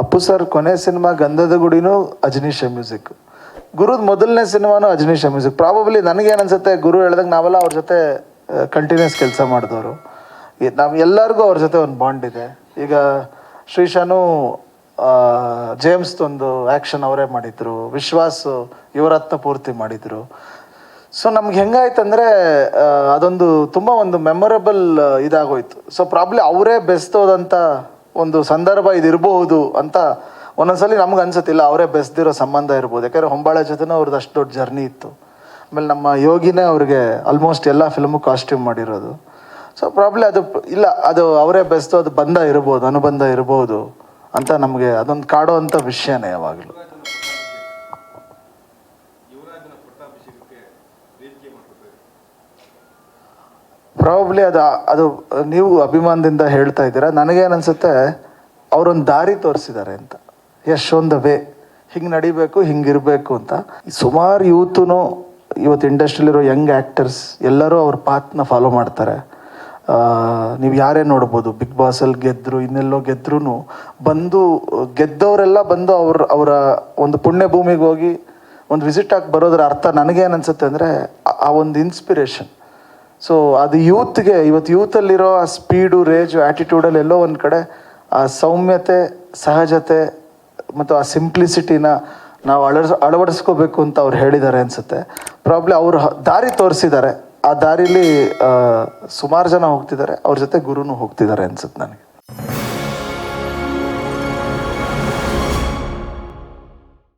Appu sir ಕೊನೆ cinema ಗಂಧದ ಗುಡಿನೂ ಅಜನೀಶ music. ಗುರುದ್ ಮೊದಲನೇ ಸಿನಿಮಾನು ಅಜನೀಶ ಮ್ಯೂಸಿಕ್. ಪ್ರಾಬಬ್ಲಿ ನನಗೇನು ಅನ್ಸುತ್ತೆ ಗುರು ಹೇಳಿದಾಗ ನಾವೆಲ್ಲ ಅವ್ರ ಜೊತೆ ಕಂಟಿನ್ಯೂಸ್ ಕೆಲಸ ಮಾಡಿದವರು. ನಾವು ಎಲ್ಲರಿಗೂ ಅವ್ರ ಜೊತೆ ಒಂದು ಬಾಂಡ್ ಇದೆ. ಈಗ ಶ್ರೀಶಾನು ಜೇಮ್ಸ್ದೊಂದು ಆ್ಯಕ್ಷನ್ ಅವರೇ ಮಾಡಿದ್ರು. ವಿಶ್ವಾಸ್ ಯುವರತ್ನ ಪೂರ್ತಿ ಮಾಡಿದ್ರು. ಸೊ ನಮ್ಗೆ ಹೆಂಗಾಯ್ತಂದ್ರೆ ಅದೊಂದು ತುಂಬ ಒಂದು ಮೆಮೊರಬಲ್ ಇದಾಗೋಯ್ತು. ಸೊ ಪ್ರಾಬ್ಲಿ ಅವರೇ ಬೆಸ್ತೋದಂಥ ಒಂದು ಸಂದರ್ಭ ಇದಿರಬಹುದು ಅಂತ ಒಂದೊಂದ್ಸಲಿ ನಮ್ಗೆ ಅನ್ಸುತ್ತಿಲ್ಲ. ಅವರೇ ಬೆಸ್ದಿರೋ ಸಂಬಂಧ ಇರ್ಬೋದು. ಯಾಕಂದ್ರೆ ಹೊಂಬಾಳೆ ಜೊತೆನೂ ಅವ್ರದ್ದು ಅಷ್ಟು ದೊಡ್ಡ ಜರ್ನಿ ಇತ್ತು. ಆಮೇಲೆ ನಮ್ಮ ಯೋಗಿನೇ ಅವ್ರಿಗೆ ಆಲ್ಮೋಸ್ಟ್ ಎಲ್ಲ ಫಿಲ್ಮು ಕಾಸ್ಟ್ಯೂಮ್ ಮಾಡಿರೋದು. ಸೊ ಪ್ರಾಬ್ಲಿ ಅದು ಇಲ್ಲ, ಅದು ಅವರೇ ಬೆಸ್ತು ಅದು ಬಂಧ ಇರ್ಬೋದು, ಅನುಬಂಧ ಇರ್ಬೋದು ಅಂತ ನಮಗೆ ಅದೊಂದು ಕಾಡೋ ಅಂಥ ವಿಷಯನೇ ಯಾವಾಗಲೂ. ಪ್ರಾಬಬ್ಲಿ ಅದು ಅದು ನೀವು ಅಭಿಮಾನದಿಂದ ಹೇಳ್ತಾ ಇದ್ದೀರಾ. ನನಗೇನು ಅನಿಸುತ್ತೆ ಅವರೊಂದು ದಾರಿ ತೋರಿಸಿದ್ದಾರೆ ಅಂತ. ಯಶ್ ಆನ್ ದ ವೇ ಹಿಂಗೆ ನಡಿಬೇಕು ಹಿಂಗಿರಬೇಕು ಅಂತ. ಸುಮಾರು ಯೂತೂ ಇವತ್ತು ಇಂಡಸ್ಟ್ರಿಲಿರೋ ಯಂಗ್ ಆ್ಯಕ್ಟರ್ಸ್ ಎಲ್ಲರೂ ಅವ್ರ ಪಾತ್ನ ಫಾಲೋ ಮಾಡ್ತಾರೆ. ನೀವು ಯಾರೇ ನೋಡ್ಬೋದು ಬಿಗ್ ಬಾಸಲ್ಲಿ ಗೆದ್ದರು ಇನ್ನೆಲ್ಲೋ ಗೆದ್ರೂ ಬಂದು, ಗೆದ್ದವರೆಲ್ಲ ಬಂದು ಅವ್ರ, ಅವರ ಒಂದು ಪುಣ್ಯ ಭೂಮಿಗೆ ಹೋಗಿ, ಒಂದು ವಿಸಿಟ್ ಆಗಿ ಬರೋದ್ರ ಅರ್ಥ ನನಗೇನು ಅನ್ಸುತ್ತೆ ಅಂದರೆ ಆ ಒಂದು ಇನ್ಸ್ಪಿರೇಷನ್ ಸೊ ಅದು ಯೂತ್ಗೆ, ಇವತ್ತು ಯೂತಲ್ಲಿರೋ ಆ ಸ್ಪೀಡು ರೇಜು ಆ್ಯಟಿಟ್ಯೂಡಲ್ಲಿ ಎಲ್ಲೋ ಒಂದು ಕಡೆ ಆ ಸೌಮ್ಯತೆ, ಸಹಜತೆ ಮತ್ತು ಆ ಸಿಂಪ್ಲಿಸಿಟಿನ ನಾವು ಅಳವಡಿಸ್, ಅಳವಡಿಸ್ಕೋಬೇಕು ಅಂತ ಅವ್ರು ಹೇಳಿದ್ದಾರೆ ಅನಿಸುತ್ತೆ. ಪ್ರಾಬ್ಲಿ ಅವರು ದಾರಿ ತೋರಿಸಿದ್ದಾರೆ. ಆ ದಾರಿಲಿ ಸುಮಾರು ಜನ ಹೋಗ್ತಿದ್ದಾರೆ. ಅವ್ರ ಜೊತೆ ಗುರುನು ಹೋಗ್ತಿದ್ದಾರೆ ಅನ್ಸುತ್ತೆ ನನಗೆ.